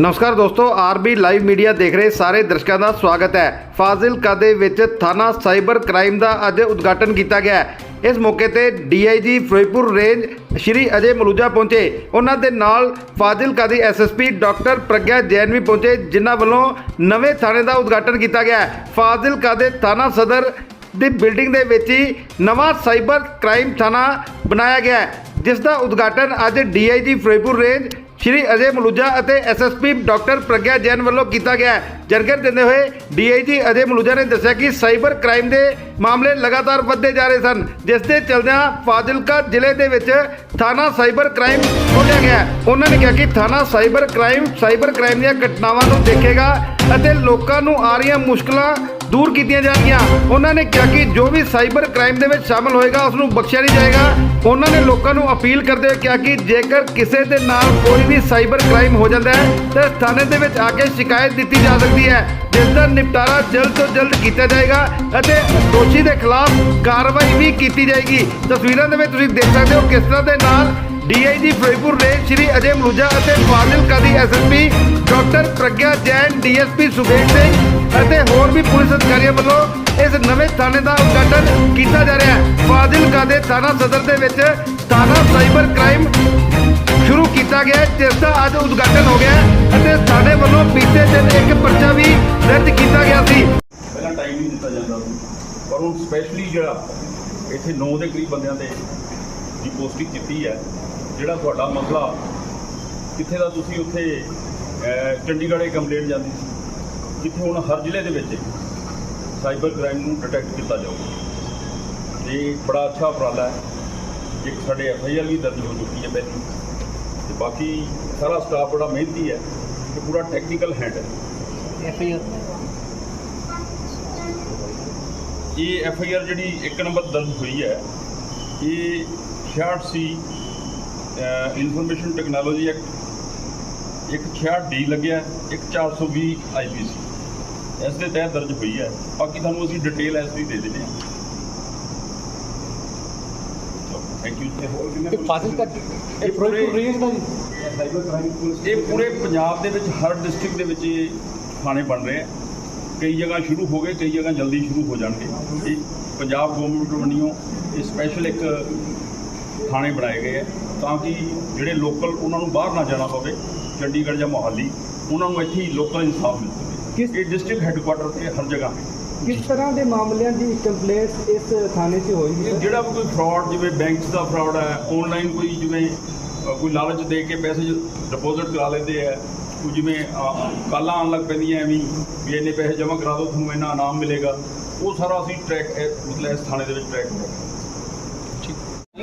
ਨਮਸਕਾਰ ਦੋਸਤੋ, RB live media ਦੇਖ ਰਹੇ ਸਾਰੇ ਦਰਸ਼ਕਾਂ ਦਾ ਸਵਾਗਤ ਹੈ। ਫਾਜ਼ਿਲਕਾ ਦੇ ਵਿੱਚ ਥਾਣਾ ਸਾਈਬਰ ਕ੍ਰਾਈਮ ਦਾ ਅੱਜ ਉਦਘਾਟਨ ਕੀਤਾ ਗਿਆ ਇਸ ਮੌਕੇ ਤੇ ਡੀਆਈਜੀ ਫਿਰੋਜ਼ਪੁਰ ਰੇਂਜ ਸ਼੍ਰੀ ਅਜੇ ਮਲੂਜਾ ਪਹੁੰਚੇ। ਉਹਨਾਂ ਦੇ ਨਾਲ ਫਾਜ਼ਿਲਕਾ ਦੀ ਐਸਐਸਪੀ ਡਾਕਟਰ ਪ੍ਰਗਿਆ ਜੈਨ ਵੀ ਪਹੁੰਚੇ, ਜਿਨ੍ਹਾਂ ਵੱਲੋਂ ਨਵੇਂ ਥਾਣੇ ਦਾ ਉਦਘਾਟਨ ਕੀਤਾ ਗਿਆ ਫਾਜ਼ਿਲਕਾ ਦੇ ਥਾਣਾ ਸਦਰ ਦੀ ਬਿਲਡਿੰਗ ਦੇ ਵਿੱਚ ਹੀ ਨਵਾਂ ਸਾਈਬਰ ਕ੍ਰਾਈਮ ਥਾਣਾ ਬਣਾਇਆ ਗਿਆ ਜਿਸ ਦਾ ਉਦਘਾਟਨ ਅੱਜ ਡੀਆਈਜੀ ਫਿਰੋਜ਼ਪੁਰ ਰੇਂਜ ਸ਼੍ਰੀ ਅਜੇ ਮਲੂਜਾ ਅਤੇ ਐਸਐਸਪੀ ਡਾਕਟਰ ਪ੍ਰਗਿਆ ਜੈਨ ਵੱਲੋਂ ਕੀਤਾ ਗਿਆ ਜਰਗਰ ਦਿੰਦੇ ਹੋਏ ਡੀਆਈਜੀ ਅਜੇ ਮਲੂਜਾ ਨੇ ਦੱਸਿਆ ਕਿ ਸਾਈਬਰ ਕ੍ਰਾਈਮ ਦੇ ਮਾਮਲੇ ਲਗਾਤਾਰ ਵੱਧਦੇ ਜਾ ਰਹੇ ਸਨ, ਜਿਸ ਦੇ ਚਲਦਿਆਂ ਫਾਜ਼ਿਲਕਾ ਜ਼ਿਲ੍ਹੇ ਦੇ ਵਿੱਚ ਥਾਣਾ ਸਾਈਬਰ ਕ੍ਰਾਈਮ ਖੋਲ੍ਹਿਆ ਗਿਆ ਉਹਨਾਂ ਨੇ ਕਿਹਾ ਕਿ ਥਾਣਾ ਸਾਈਬਰ ਕ੍ਰਾਈਮ ਸਾਈਬਰ ਕ੍ਰਾਈਮ ਦੀਆਂ ਘਟਨਾਵਾਂ ਨੂੰ ਦੇਖੇਗਾ ਅਤੇ ਲੋਕਾਂ ਨੂੰ ਆ ਰਹੀਆਂ ਮੁਸ਼ਕਲਾਂ ਦੂਰ ਕੀਤੀਆਂ ਜਾਣਗੀਆਂ। ਉਹਨਾਂ ਨੇ ਕਿਹਾ ਕਿ ਜੋ ਵੀ ਸਾਈਬਰ ਕ੍ਰਾਈਮ ਦੇ ਵਿੱਚ ਸ਼ਾਮਲ ਹੋਏਗਾ ਉਸ ਨੂੰ ਬਖਸ਼ਿਆ ਨਹੀਂ ਜਾਏਗਾ। ਉਹਨਾਂ ਨੇ ਲੋਕਾਂ ਨੂੰ ਅਪੀਲ ਕਰਦੇ ਹੋਏ ਕਿਹਾ ਕਿ ਜੇਕਰ ਕਿਸੇ ਦੇ ਨਾਲ ਕੋਈ ਵੀ ਸਾਈਬਰ ਕ੍ਰਾਈਮ ਹੋ ਜਾਂਦਾ ਹੈ, ਤਾਂ ਥਾਣੇ ਦੇ ਵਿੱਚ ਆ ਕੇ ਸ਼ਿਕਾਇਤ ਦਿੱਤੀ ਜਾ ਸਕਦੀ ਹੈ, ਜਿਸ ਦਾ ਨਿਪਟਾਰਾ ਜਲਦ ਤੋਂ ਜਲਦ ਕੀਤਾ ਜਾਏਗਾ ਅਤੇ ਦੋਸ਼ੀ ਦੇ ਖਿਲਾਫ ਕਾਰਵਾਈ ਵੀ ਕੀਤੀ ਜਾਏਗੀ। ਤਸਵੀਰਾਂ ਦੇ ਵਿੱਚ ਤੁਸੀਂ ਦੇਖ ਸਕਦੇ ਹੋ ਕਿਸ ਤਰ੍ਹਾਂ ਦੇ ਨਾਲ ਡੀਆਈਜੀ ਫਿਰੋਜ਼ਪੁਰ ਰੇਂਜ ਸ਼੍ਰੀ ਅਜੇ ਮਲੂਜਾ ਅਤੇ ਫਾਜ਼ਿਲਕਾ ਦੀ SSP doctor Pragya Jain, DSP Subesh Singh ਅਤੇ ਹੋਰ ਵੀ ਪੁਲਿਸ ਅਧਿਕਾਰੀਆਂ ਵੱਲੋਂ ਇਸ ਨਵੇਂ ਥਾਣੇ ਦਾ ਉਦਘਾਟਨ ਕੀਤਾ ਜਾ ਰਿਹਾ ਹੈ। ਫਾਜ਼ਿਲਕਾ ਦੇ ਥਾਣਾ ਸਦਰ ਦੇ ਵਿੱਚ ਥਾਣਾ ਸਾਈਬਰ ਕ੍ਰਾਈਮ ਸ਼ੁਰੂ ਕੀਤਾ ਗਿਆ ਜਿਸ ਦਾ ਅੱਜ ਉਦਘਾਟਨ ਹੋ ਗਿਆ ਅਤੇ ਸਾਡੇ ਵੱਲੋਂ ਬੀਤੇ ਦਿਨ ਇੱਕ ਪਰਚਾ ਵੀ ਦਰਜ ਕੀਤਾ ਗਿਆ ਸੀ। ਪਹਿਲਾਂ ਟਾਈਮ ਨਹੀਂ ਦਿੱਤਾ ਜਾਂਦਾ ਸੀ, ਪਰ ਹੁਣ ਸਪੈਸ਼ਲੀ ਜਿਹੜਾ ਇੱਥੇ 9 ਦੇ ਕਰੀਬ ਬੰਦਿਆਂ ਦੇ ਦੀ ਪੋਸਟਿੰਗ ਕੀਤੀ ਹੈ, ਜਿਹੜਾ ਤੁਹਾਡਾ ਮਸਲਾ ਕਿੱਥੇ ਦਾ ਤੁਸੀਂ ਉੱਥੇ ਚੰਡੀਗੜ੍ਹ ਇਹ ਕੰਪਲੇਂਟ ਜਾਂਦੀ ਸੀ। ਜਿੱਥੇ ਹੁਣ ਹਰ ਜ਼ਿਲ੍ਹੇ ਦੇ ਵਿੱਚ ਸਾਈਬਰ ਕ੍ਰਾਈਮ ਨੂੰ ਡਿਟੈਕਟ ਕੀਤਾ ਜਾਊਗਾ। ਇਹ ਬੜਾ ਅੱਛਾ ਉਪਰਾਲਾ ਹੈ। ਇੱਕ ਸਾਡੇ ਐਫ ਆਈ ਆਰ ਵੀ ਦਰਜ ਹੋ ਚੁੱਕੀ ਹੈ ਪਹਿਲੀ। ਤੇ ਬਾਕੀ ਸਾਰਾ ਸਟਾਫ ਬੜਾ ਮਿਹਨਤੀ ਹੈ ਤੇ ਪੂਰਾ ਟੈਕਨੀਕਲ ਹੈਂਡ ਹੈ। ਇਹ ਐਫ ਆਈ ਆਰ ਜਿਹੜੀ ਇੱਕ ਨੰਬਰ ਦਰਜ ਹੋਈ ਹੈ ਇਹ 66 ਸੀ ਇਨਫੋਰਮੇਸ਼ਨ ਟੈਕਨੋਲੋਜੀ ਐਕਟ ਇੱਕ 66 ਡੀ ਲੱਗਿਆ ਇੱਕ 420 ਆਈਪੀਸੀ ਇਸ ਦੇ ਤਹਿਤ ਦਰਜ ਹੋਈ ਹੈ। ਬਾਕੀ ਤੁਹਾਨੂੰ ਅਸੀਂ ਡਿਟੇਲ ਇਸ ਦੀ ਦੇ ਦਿੰਦੇ ਹਾਂ। ਥੈਂਕ ਯੂ ਇਹ ਫਾਜ਼ਿਲਕਾ ਇਹ ਫਿਰੋਜ਼ਪੁਰ ਰੇਂਜ ਦਾ ਜੀ। ਇਹ ਪੂਰੇ ਪੰਜਾਬ ਦੇ ਵਿੱਚ ਹਰ ਡਿਸਟ੍ਰਿਕਟ ਦੇ ਵਿੱਚ ਇਹ ਥਾਣੇ ਬਣ ਰਹੇ ਆ। ਕਈ ਜਗ੍ਹਾ ਸ਼ੁਰੂ ਹੋ ਗਏ ਕਈ ਜਗ੍ਹਾ ਜਲਦੀ ਸ਼ੁਰੂ ਹੋ ਜਾਣਗੇ। ਇਹ ਪੰਜਾਬ ਗਵਰਨਮੈਂਟ ਵੱਲੋਂ ਇਹ ਸਪੈਸ਼ਲ ਇੱਕ ਥਾਣੇ ਬਣਾਏ ਗਏ ਆ ਤਾਂ ਕਿ ਜਿਹੜੇ ਲੋਕਲ ਉਹਨਾਂ ਨੂੰ ਬਾਹਰ ਨਾ ਜਾਣਾ ਪਵੇ। ਚੰਡੀਗੜ੍ਹ ਜਾਂ ਮੋਹਾਲੀ ਉਹਨਾਂ ਨੂੰ ਇੱਥੇ ਹੀ ਲੋਕਲ ਇਨਸਾਫ ਮਿਲ ਸਕੇ। ਇਹ ਡਿਸਟ੍ਰਿਕਟ ਹੈੱਡਕੁਆਟਰ ਤੇ ਹਰ ਜਗ੍ਹਾ ਹੈ। ਕਿਸ ਤਰ੍ਹਾਂ ਦੇ ਮਾਮਲਿਆਂ ਦੀ ਕੰਪਲੇਂਟ ਇਸ ਥਾਣੇ 'ਚ ਹੋਈ ਹੈ? ਜਿਹੜਾ ਵੀ ਕੋਈ ਫਰਾਡ ਜਿਵੇਂ ਬੈਂਕਸ ਦਾ ਫਰਾਡ ਹੈ ਆਨਲਾਈਨ ਕੋਈ ਜਿਵੇਂ ਕੋਈ ਲਾਲਚ ਦੇ ਕੇ ਪੈਸੇ ਡਿਪੋਜ਼ਿਟ ਕਰਾ ਲੈਂਦੇ ਆ ਕੋਈ ਜਿਵੇਂ ਕਾਲਾਂ ਆਉਣ ਲੱਗ ਪੈਂਦੀਆਂ ਐਵੇਂ ਵੀ ਇੰਨੇ ਪੈਸੇ ਜਮ੍ਹਾਂ ਕਰਾ ਦਿਓ ਤੁਹਾਨੂੰ ਇੰਨਾ ਇਨਾਮ ਮਿਲੇਗਾ। ਉਹ ਸਾਰਾ ਅਸੀਂ ਟਰੈਕ ਮਤਲਬ ਇਸ ਥਾਣੇ ਦੇ ਵਿੱਚ ਟਰੈਕ ਕਰਾਂਗੇ।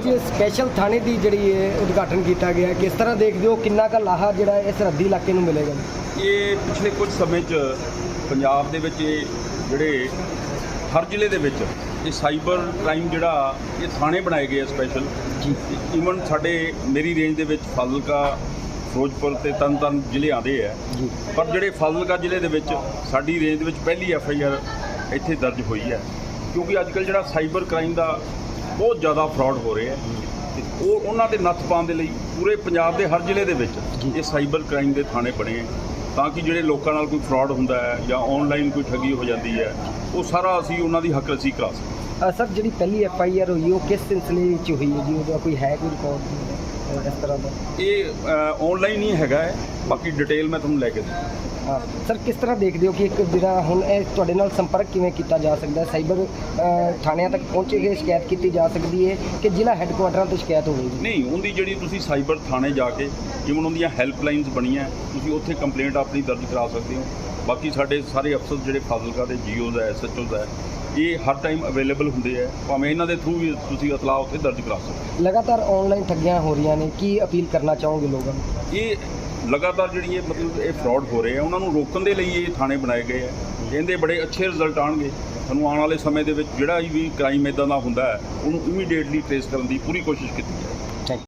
ਜੀ ਸਪੈਸ਼ਲ ਥਾਣੇ ਦੀ ਜਿਹੜੀ ਇਹ ਉਦਘਾਟਨ ਕੀਤਾ ਗਿਆ ਕਿਸ ਤਰ੍ਹਾਂ ਦੇਖਦੇ ਹੋ ਕਿੰਨਾ ਕੁ ਲਾਹਾ ਜਿਹੜਾ ਇਸ ਸਰਹੱਦੀ ਇਲਾਕੇ ਨੂੰ ਮਿਲੇਗਾ ਇਹ ਪਿਛਲੇ ਕੁਝ ਸਮੇਂ 'ਚ ਪੰਜਾਬ ਦੇ ਵਿੱਚ ਇਹ ਜਿਹੜੇ ਹਰ ਜ਼ਿਲ੍ਹੇ ਦੇ ਵਿੱਚ ਇਹ ਸਾਈਬਰ ਕ੍ਰਾਈਮ ਜਿਹੜਾ ਇਹ ਥਾਣੇ ਬਣਾਏ ਗਏ ਆ ਸਪੈਸ਼ਲ ਜੀ। ਈਵਨ ਸਾਡੇ ਮੇਰੀ ਰੇਂਜ ਦੇ ਵਿੱਚ ਫਾਜ਼ਿਲਕਾ ਫਿਰੋਜ਼ਪੁਰ ਤੇ ਤਰਨਤਾਰਨ ਜ਼ਿਲ੍ਹੇ ਆਉਂਦੇ ਆ। ਪਰ ਜਿਹੜੇ ਫਾਜ਼ਿਲਕਾ ਜ਼ਿਲ੍ਹੇ ਦੇ ਵਿੱਚ ਸਾਡੀ ਰੇਂਜ ਦੇ ਵਿੱਚ ਪਹਿਲੀ ਐਫ ਆਈ ਆਰ ਇੱਥੇ ਦਰਜ ਹੋਈ ਹੈ। ਕਿਉਂਕਿ ਅੱਜ ਕੱਲ੍ਹ ਜਿਹੜਾ ਸਾਈਬਰ ਕ੍ਰਾਈਮ ਦਾ ਬਹੁਤ ਜ਼ਿਆਦਾ ਫਰਾਡ ਹੋ ਰਿਹਾ ਹੈ। ਤੇ ਉਹ ਉਹਨਾਂ ਦੇ ਨੱਥ ਪਾਉਣ ਦੇ ਲਈ ਪੂਰੇ ਪੰਜਾਬ ਦੇ ਹਰ ਜ਼ਿਲ੍ਹੇ ਦੇ ਵਿੱਚ ਇਹ ਸਾਈਬਰ ਕ੍ਰਾਈਮ ਦੇ ਥਾਣੇ ਬਣੇ ਹੈ ਤਾਂ ਕਿ ਜਿਹੜੇ ਲੋਕਾਂ ਨਾਲ ਕੋਈ ਫਰਾਡ ਹੁੰਦਾ ਹੈ ਜਾਂ ਆਨਲਾਈਨ ਕੋਈ ਠੱਗੀ ਹੋ ਜਾਂਦੀ ਹੈ ਉਹ ਸਾਰਾ ਅਸੀਂ ਉਹਨਾਂ ਦੀ ਹੱਕਰਸੀ ਕਰਾ ਸਕਦੇ ਸਰ ਜਿਹੜੀ ਪਹਿਲੀ ਐਫ ਆਈ ਆਰ ਹੋਈ ਉਹ ਕਿਸ ਸਿਲਸਿਲੇ 'ਚ ਹੋਈ ਹੈ ਜੀ? ਉਹਦਾ ਕੋਈ ਹੈ ਕੋਈ ਰਿਕਾਰਡ ਇਸ ਤਰ੍ਹਾਂ ਦਾ? ਇਹ ਆਨਲਾਈਨ ਹੀ ਹੈਗਾ ਹੈ। ਬਾਕੀ ਡਿਟੇਲ ਮੈਂ ਤੁਹਾਨੂੰ ਲੈ ਕੇ ਦਿੰਦਾ। ਹਾਂ ਸਰ ਕਿਸ ਤਰ੍ਹਾਂ ਦੇਖਦੇ ਹੋ ਕਿ ਇੱਕ ਜਿਹੜਾ ਹੁਣ ਇਹ ਤੁਹਾਡੇ ਨਾਲ ਸੰਪਰਕ ਕਿਵੇਂ ਕੀਤਾ ਜਾ ਸਕਦਾ ਹੈ? ਸਾਈਬਰ ਅ, ਥਾਣਿਆਂ ਤੱਕ ਪਹੁੰਚੇ ਕੇ ਸ਼ਿਕਾਇਤ ਕੀਤੀ ਜਾ ਸਕਦੀ ਹੈ ਕਿ ਜ਼ਿਲ੍ਹਾ ਹੈੱਡਕੁਆਟਰਾਂ ਤੋਂ ਸ਼ਿਕਾਇਤ ਹੋਵੇਗੀ ਨਹੀਂ ਉਹਦੀ ਜਿਹੜੀ ਤੁਸੀਂ ਸਾਈਬਰ ਥਾਣੇ ਜਾ ਕੇ ਜਿਵੇਂ ਉਹਨਾਂ ਦੀਆਂ ਹੈਲਪਲਾਈਨਸ ਬਣੀਆਂ ਤੁਸੀਂ ਉੱਥੇ ਕੰਪਲੇਂਟ ਆਪਣੀ ਦਰਜ ਕਰਾ ਸਕਦੇ ਹੋ। ਬਾਕੀ ਸਾਡੇ ਸਾਰੇ ਅਫਸਰ ਜਿਹੜੇ ਫਾਜ਼ਿਲਕਾ ਦੇ ਜੀਓਜ਼ ਹੈ ਐਸਐਚਓਜ਼ ਹੈ ਇਹ ਹਰ ਟਾਈਮ ਅਵੇਲੇਬਲ ਹੁੰਦੇ ਆ ਭਾਵੇਂ ਇਹਨਾਂ ਦੇ ਥਰੂ ਵੀ ਤੁਸੀਂ ਇਤਲਾਹ ਉੱਥੇ ਦਰਜ ਕਰਾ ਸਕਦੇ ਲਗਾਤਾਰ ਆਨਲਾਈਨ ਠੱਗੀਆਂ ਹੋ ਰਹੀਆਂ ਨੇ ਕੀ ਅਪੀਲ ਕਰਨਾ ਚਾਹੋਗੇ ਲੋਕਾਂ ਨੂੰ? ਇਹ ਲਗਾਤਾਰ ਜਿਹੜੀ ਇਹ ਮਤਲਬ ਇਹ ਫਰਾਡ ਹੋ ਰਹੇ ਆ, ਉਹਨਾਂ ਨੂੰ ਰੋਕਣ ਦੇ ਲਈ ਇਹ ਥਾਣੇ ਬਣਾਏ ਗਏ ਆ। ਇਹਦੇ ਬੜੇ ਅੱਛੇ ਰਿਜ਼ਲਟ ਆਣਗੇ ਤੁਹਾਨੂੰ ਆਉਣ ਵਾਲੇ ਸਮੇਂ ਦੇ ਵਿੱਚ ਜਿਹੜਾ ਵੀ ਕ੍ਰਾਈਮ ਇਦਾਂ ਦਾ ਹੁੰਦਾ ਹੈ, ਉਹਨੂੰ ਇਮੀਡੀਏਟਲੀ ਟ੍ਰੇਸ ਕਰਨ ਦੀ ਪੂਰੀ ਕੋਸ਼ਿਸ਼ ਕੀਤੀ ਜਾਏ।